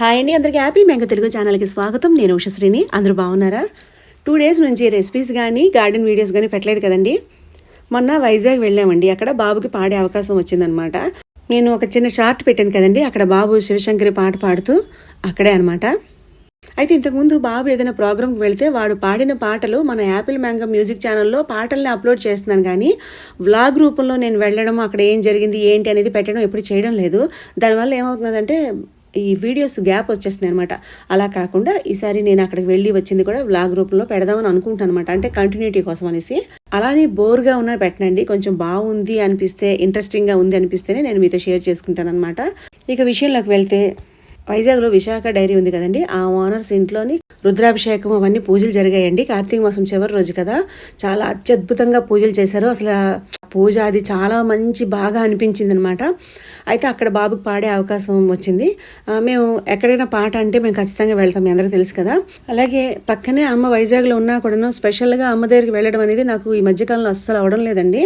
Hi అండి. అందరికీ happy mango Telugu ఛానల్కి స్వాగతం. నేను ఉషశ్రీని అందరూ బాగున్నారా? టూ డేస్ నుంచి రెసిపీస్ కానీ గార్డెన్ వీడియోస్ కానీ పెట్టలేదు కదండి. మొన్న వైజాగ్ వెళ్ళామండి. అక్కడ బాబుకి పాడే అవకాశం వచ్చిందనమాట నేను ఒక చిన్న షార్ట్ పెట్టాను కదండి. అక్కడ బాబు శివశంకరి పాట పాడుతూ అక్కడే అనమాట అయితే ఇంతకుముందు బాబు ఏదైనా ప్రోగ్రామ్కి వెళితే వాడు పాడిన పాటలు మన యాపిల్ మ్యాంగో మ్యూజిక్ ఛానల్లో పాటల్ని అప్లోడ్ చేస్తున్నాను కానీ వ్లాగ్ రూపంలో నేను వెళ్ళడం అక్కడ ఏం జరిగింది ఏంటి అనేది పెట్టడం ఎప్పుడు చేయడం లేదు. దానివల్ల ఏమవుతుందంటే ఈ వీడియోస్ గ్యాప్ వచ్చేస్తున్నాయి అనమాట అలా కాకుండా ఈసారి నేను అక్కడికి వెళ్ళి వచ్చింది కూడా వ్లాగ్ రూపంలో పెడదామని అనుకుంటాను అనమాట అంటే కంటిన్యూటీ కోసం అనేసి. అలానే బోర్గా ఉన్న పెట్టనండి. కొంచెం బాగుంది అనిపిస్తే ఇంట్రెస్టింగ్గా ఉంది అనిపిస్తేనే నేను మీతో షేర్ చేసుకుంటాను అనమాట ఇక విషయంలోకి వెళ్తే వైజాగ్లో విశాఖ డైరీ ఉంది కదండి. ఆ ఓనర్స్ ఇంట్లోని రుద్రాభిషేకం అవన్నీ పూజలు జరిగాయండి. కార్తీక మాసం చివరి రోజు కదా. చాలా అత్యద్భుతంగా పూజలు చేశారు. అసలు పూజ అది చాలా మంచి బాగా అనిపించింది అనమాట అయితే అక్కడ బాబుకి పాడే అవకాశం వచ్చింది. మేము ఎక్కడైనా పాట అంటే మేము ఖచ్చితంగా వెళ్తాం. మీ అందరికీ తెలుసు కదా. అలాగే పక్కనే అమ్మ వైజాగ్లో ఉన్నా కూడాను స్పెషల్గా అమ్మ దగ్గరికి వెళ్ళడం అనేది నాకు ఈ మధ్యకాలంలో అస్సలు అవడం లేదండి.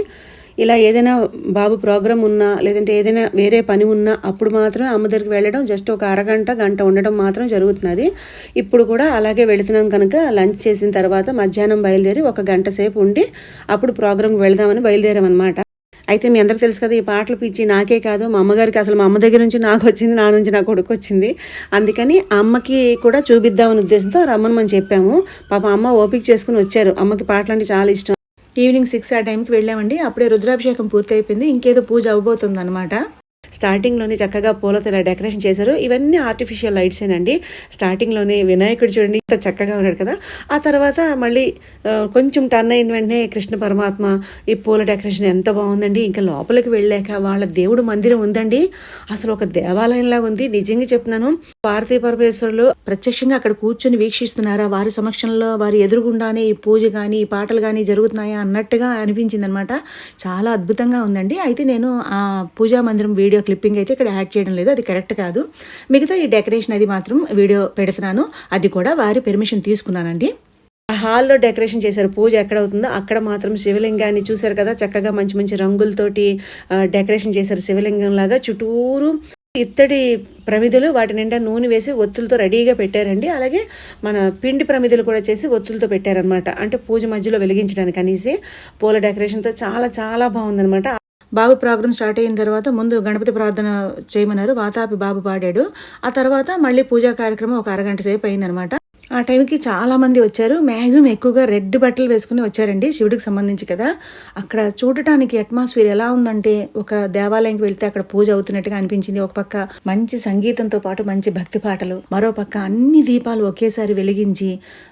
ఇలా ఏదైనా బాబు ప్రోగ్రామ్ ఉన్నా లేదంటే ఏదైనా వేరే పని ఉన్నా అప్పుడు మాత్రం అమ్మ దగ్గరికి వెళ్ళడం జస్ట్ ఒక అరగంట గంట ఉండడం మాత్రం జరుగుతున్నది. ఇప్పుడు కూడా అలాగే వెళుతున్నాం కనుక లంచ్ చేసిన తర్వాత మధ్యాహ్నం బయలుదేరి ఒక గంట సేపు ఉండి అప్పుడు ప్రోగ్రామ్కి వెళదామని బయలుదేరామన్నమాట. అయితే మీ అందరికీ తెలుసు కదా ఈ పాటలు పిచ్చి నాకే కాదు. మా అమ్మగారికి అసలు మా అమ్మ దగ్గర నుంచి నాకు వచ్చింది నా నుంచి నా కొడుకు వచ్చింది. అందుకని అమ్మకి కూడా చూపిద్దామని ఉద్దేశంతో రమ్మని చెప్పాము. పాప అమ్మ ఓపిక చేసుకుని వచ్చారు. అమ్మకి పాటలు అంటే చాలా ఇష్టం. ఈవినింగ్ సిక్స్ ఆ టైంకి వెళ్ళామండి. అప్పుడే రుద్రాభిషేకం పూర్తయిపోయింది. ఇంకేదో పూజ అవ్వబోతుంది అనమాట స్టార్టింగ్లోనే చక్కగా పూలతో ఇలా డెకరేషన్ చేశారు. ఇవన్నీ ఆర్టిఫిషియల్ లైట్సేనండి స్టార్టింగ్లోనే వినాయకుడు చూడండి ఇంత చక్కగా ఉన్నాడు కదా. ఆ తర్వాత మళ్ళీ కొంచెం టర్న్ అయిన వెంటనే కృష్ణ పరమాత్మ ఈ పూల డెకరేషన్ ఎంత బాగుందండి. ఇంకా లోపలికి వెళ్ళాక వాళ్ళ దేవుడు మందిరం ఉందండి. అసలు ఒక దేవాలయంలా ఉంది. నిజంగా చెప్తున్నాను భారతీయ పరమేశ్వరులు ప్రత్యక్షంగా అక్కడ కూర్చొని వీక్షిస్తున్నారా? వారి సమక్షంలో వారి ఎదురుగుండానే ఈ పూజ కానీ ఈ పాటలు కానీ జరుగుతున్నాయా అన్నట్టుగా అనిపించింది అనమాట చాలా అద్భుతంగా ఉందండి. అయితే నేను ఆ పూజా మందిరం వీడియో క్లిప్పింగ్ అయితే ఇక్కడ యాడ్ చేయడం లేదు. అది కరెక్ట్ కాదు. మిగతా ఈ డెకరేషన్ అది మాత్రం వీడియో పెడుతున్నాను. అది కూడా వారి పెర్మిషన్ తీసుకున్నానండి. ఆ హాల్లో డెకరేషన్ చేశారు. పూజ ఎక్కడ అవుతుందో అక్కడ మాత్రం శివలింగాన్ని చూశారు కదా. చక్కగా మంచి మంచి రంగులతోటి డెకరేషన్ చేశారు శివలింగం లాగా. చుట్టూరు ఇత్తడి ప్రమిదలు వాటి నిండా నూనె వేసి ఒత్తులతో రెడీగా పెట్టారండి. అలాగే మన పిండి ప్రమిదలు కూడా చేసి ఒత్తులతో పెట్టారనమాట అంటే పూజ మధ్యలో వెలిగించడానికి అనేసి పూల డెకరేషన్తో చాలా చాలా బాగుందనమాట బాబు ప్రోగ్రామ్ స్టార్ట్ అయిన తర్వాత ముందు గణపతి ప్రార్థన చేయమన్నారు. వాతాపి బాబు పాడాడు. ఆ తర్వాత మళ్ళీ పూజా కార్యక్రమం ఒక అరగంట సేపు అయిందనమాట. ఆ టైంకి చాలా మంది వచ్చారు. మ్యాక్సిమం ఎక్కువగా రెడ్ బట్టలు వేసుకుని వచ్చారండి శివుడికి సంబంధించి కదా. అక్కడ చూడటానికి అట్మాస్ఫియర్ ఎలా ఉందంటే ఒక దేవాలయంకి వెళ్తే అక్కడ పూజ అవుతున్నట్టుగా అనిపించింది. ఒక పక్క మంచి సంగీతంతో పాటు మంచి భక్తి పాటలు మరో పక్క అన్ని దీపాలు ఒకేసారి వెలిగించి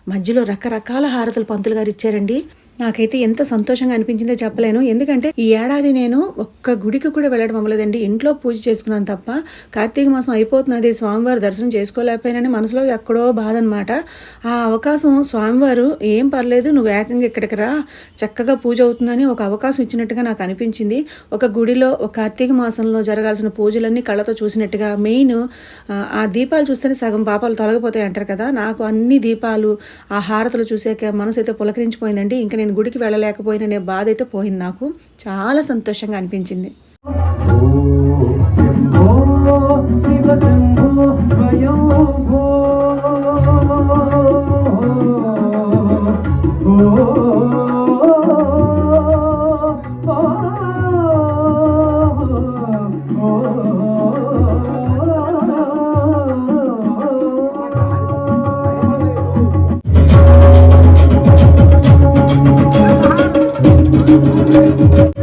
మధ్యలో రకరకాల హారతులు పంతులు గారు ఇచ్చారండి. నాకైతే ఎంత సంతోషంగా అనిపించిందో చెప్పలేను. ఎందుకంటే ఈ ఏడాది నేను ఒక్క గుడికి కూడా వెళ్ళడం అవ్వలేదండి. ఇంట్లో పూజ చేసుకున్నాను తప్ప కార్తీక మాసం అయిపోతున్నది స్వామివారి దర్శనం చేసుకోలేకపోయినని మనసులో ఎక్కడో బాధ అనమాట ఆ అవకాశం స్వామివారు ఏం పర్లేదు నువ్వు ఏకంగా ఇక్కడికి రా. చక్కగా పూజ అవుతుందని ఒక అవకాశం ఇచ్చినట్టుగా నాకు అనిపించింది. ఒక గుడిలో ఒక కార్తీక మాసంలో జరగాల్సిన పూజలన్నీ కళ్ళతో చూసినట్టుగా మెయిన్ ఆ దీపాలు చూస్తేనే సగం పాపాలు తొలగిపోతాయి అంటారు కదా. నాకు అన్ని దీపాలు ఆ హారతలు చూసాక మనసు అయితే పులకరించిపోయిందండి. ఇంకా నేను గుడికి వెళ్ళలేకపోయిననే బాధ అయితే పోయింది నాకు. చాలా సంతోషంగా అనిపించింది. thank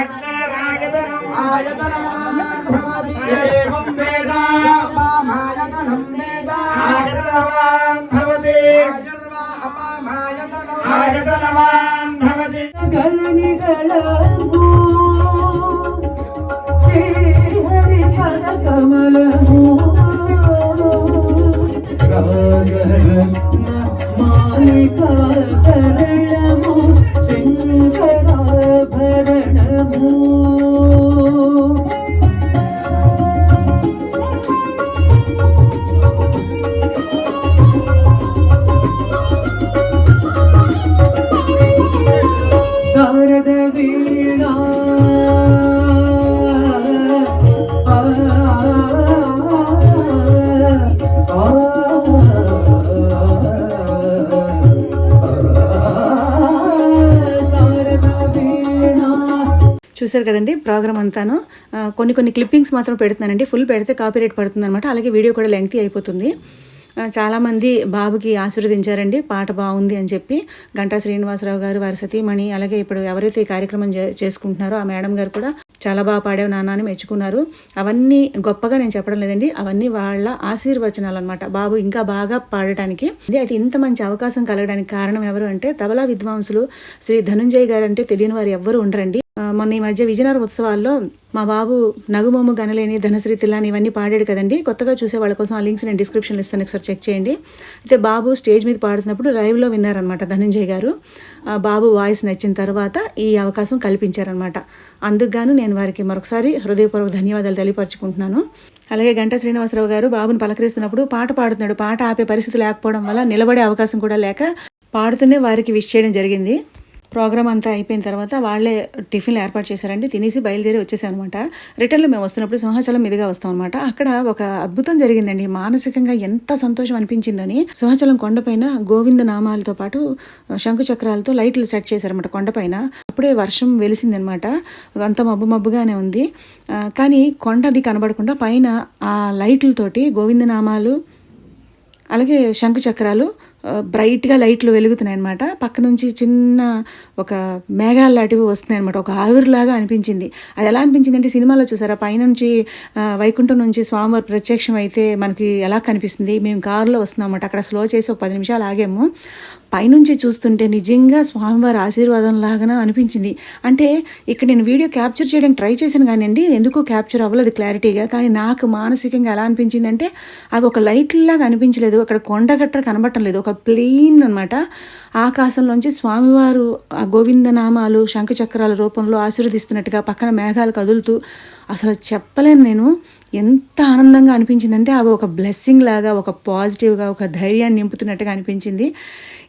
अग्नेरायतनम् आयतनमान् भवति एवं वेद अपामायतनं वेद आयतनवान् भवति अपामायतनम् आयतनवान् भवति गणनिगणो చూశారు కదండి ప్రోగ్రామ్ అంతాను. కొన్ని కొన్ని క్లిప్పింగ్స్ మాత్రం పెడుతున్నానండి. ఫుల్ పెడితే కాపీరేట్ పడుతుంది అనమాట అలాగే వీడియో కూడా లెంగ్తీ అయిపోతుంది. చాలామంది బాబుకి ఆశీర్వదించారండి. పాట బాగుంది అని చెప్పి గంటా శ్రీనివాసరావు గారు వారి సతీమణి అలాగే ఇప్పుడు ఎవరైతే ఈ కార్యక్రమం చేసుకుంటున్నారో ఆ మేడం గారు కూడా చాలా బాగా పాడావు నాన్న అని మెచ్చుకున్నారు. అవన్నీ గొప్పగా నేను చెప్పడం లేదండి. అవన్నీ వాళ్ళ ఆశీర్వచనాలు అనమాట బాబు ఇంకా బాగా పాడటానికి. అయితే ఇంత మంచి అవకాశం కలగడానికి కారణం ఎవరు అంటే తబలా విద్వాంసులు శ్రీ ధనుంజయ్ గారు అంటే తెలియని వారు ఎవ్వరు ఉండరండి. మొన్న ఈ మధ్య విజయనగరం ఉత్సవాల్లో మా బాబు నగుమోము గనలేని ధనశ్రీ తిల్లాని ఇవన్నీ పాడాడు కదండి. కొత్తగా చూసే వాళ్ళ కోసం ఆ లింక్స్ నేను డిస్క్రిప్షన్లో ఇస్తాను. ఒకసారి చెక్ చేయండి. అయితే బాబు స్టేజ్ మీద పాడుతున్నప్పుడు లైవ్లో విన్నారనమాట ధనంజయ్ గారు. ఆ బాబు వాయిస్ నచ్చిన తర్వాత ఈ అవకాశం కల్పించారనమాట అందుకుగాను నేను వారికి మరొకసారి హృదయపూర్వక ధన్యవాదాలు తెలియపరచుకుంటున్నాను. అలాగే గంటా శ్రీనివాసరావు గారు బాబుని పలకరిస్తున్నప్పుడు పాట పాడుతున్నాడు. పాట ఆపే పరిస్థితి లేకపోవడం వల్ల నిలబడే అవకాశం కూడా లేక పాడుతూనే వారికి విష్ చేయడం జరిగింది. ప్రోగ్రామ్ అంతా అయిపోయిన తర్వాత వాళ్ళే టిఫిన్లు ఏర్పాటు చేశారండి. తినేసి బయలుదేరి వచ్చేసానమాట రిటర్న్లో మేము వస్తున్నప్పుడు సింహాచలం మీదుగా వస్తాం అనమాట అక్కడ ఒక అద్భుతం జరిగిందండి. మానసికంగా ఎంత సంతోషం అనిపించిందని సింహాచలం కొండపైన గోవింద నామాలతో పాటు శంకు చక్రాలతో లైట్లు సెట్ చేశారన్నమాట కొండపైన అప్పుడే వర్షం వెలిసిందనమాట అంత మబ్బు మబ్బుగానే ఉంది. కానీ కొండ అది కనబడకుండా పైన ఆ లైట్లతోటి గోవింద నామాలు అలాగే శంకు చక్రాలు బ్రైట్గా లైట్లు వెలుగుతున్నాయి అనమాట పక్క నుంచి చిన్న ఒక మేఘాలు లాంటివి వస్తున్నాయి అనమాట ఒక ఆవిరిలాగా అనిపించింది. అది ఎలా అనిపించింది అంటే సినిమాలో చూసారా? పైనుంచి వైకుంఠం నుంచి స్వామివారి ప్రత్యక్షం అయితే మనకి ఎలా కనిపిస్తుంది? మేము కారులో వస్తున్నాం అనమాట అక్కడ స్లో చేసి ఒక పది నిమిషాలు ఆగాము. పైనుంచి చూస్తుంటే నిజంగా స్వామివారి ఆశీర్వాదం లాగా అనిపించింది. అంటే ఇక్కడ నేను వీడియో క్యాప్చర్ చేయడానికి ట్రై చేశాను కానివ్వండి ఎందుకు క్యాప్చర్ అవ్వలేదు క్లారిటీగా. కానీ నాకు మానసికంగా ఎలా అనిపించింది అంటే అవి ఒక లైట్లాగా అనిపించలేదు. అక్కడ కొండగట్ట కనబడటం లేదు. ఒక ప్లెయిన్ అనమాట ఆకాశంలోంచి స్వామివారు ఆ గోవింద నామాలు శంఖచక్రాల రూపంలో ఆశీర్వదిస్తున్నట్టుగా పక్కన మేఘాలు కదులుతూ అసలు చెప్పలేను నేను. ఎంత ఆనందంగా అనిపించిందంటే అవి ఒక బ్లెస్సింగ్ లాగా ఒక పాజిటివ్గా ఒక ధైర్యాన్ని నింపుతున్నట్టుగా అనిపించింది.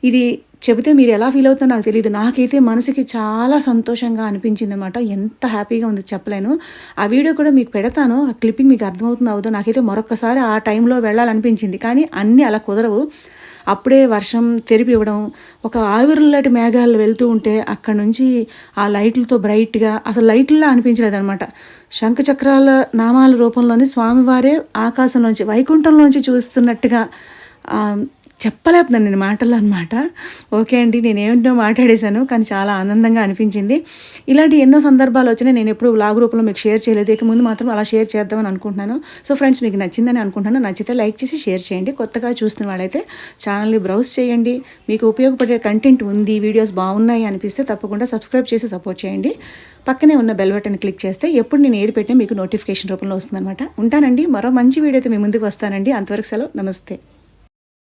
ఇది చెబితే మీరు ఎలా ఫీల్ అవుతుందో నాకు తెలియదు నాకైతే మనసుకి చాలా సంతోషంగా అనిపించింది అనమాట ఎంత హ్యాపీగా ఉంది చెప్పలేను. ఆ వీడియో కూడా మీకు పెడతాను. ఆ క్లిప్పింగ్ మీకు అర్థమవుతుందో అవుతుందో నాకైతే మరొకసారి ఆ టైంలో వెళ్ళాలనిపించింది. కానీ అన్నీ అలా కుదరవు. అప్పుడే వర్షం తెరిపి ఇవ్వడం ఒక ఆవిరులాంటి మేఘాలు వెళ్తూ ఉంటే అక్కడ నుంచి ఆ లైట్లతో బ్రైట్గా అసలు లైట్లా అనిపించలేదు అనమాట శంఖచక్రాల నామాల రూపంలోని స్వామివారే ఆకాశంలోంచి వైకుంఠంలోంచి చూస్తున్నట్టుగా ఆ, చెప్పలేపుతున్నాను నేను మాటల్లో అనమాట ఓకే అండి నేను ఏమిటో మాట్లాడేశాను కానీ చాలా ఆనందంగా అనిపించింది. ఇలాంటి ఎన్నో సందర్భాలు వచ్చినాయి నేను ఎప్పుడు వ్లాగ్ రూపంలో మీకు షేర్ చేయలేదు. ఇక ముందు మాత్రం అలా షేర్ చేద్దామని అనుకుంటున్నాను. సో ఫ్రెండ్స్ మీకు నచ్చిందని అనుకుంటున్నాను. నచ్చితే లైక్ చేసి షేర్ చేయండి. కొత్తగా చూస్తున్న వాళ్ళైతే ఛానల్ని బ్రౌజ్ చేయండి. మీకు ఉపయోగపడే కంటెంట్ ఉంది వీడియోస్ బాగున్నాయి అనిపిస్తే తప్పకుండా సబ్స్క్రైబ్ చేసి సపోర్ట్ చేయండి. పక్కనే ఉన్న బెల్ బటన్ క్లిక్ చేస్తే ఎప్పుడు నేను ఏది పెట్టినా మీకు నోటిఫికేషన్ రూపంలో వస్తుందన్నమాట. ఉంటానండి. మరో మంచి వీడియోతో మీ ముందుకు వస్తానండి. అంతవరకు సెలవు. నమస్తే.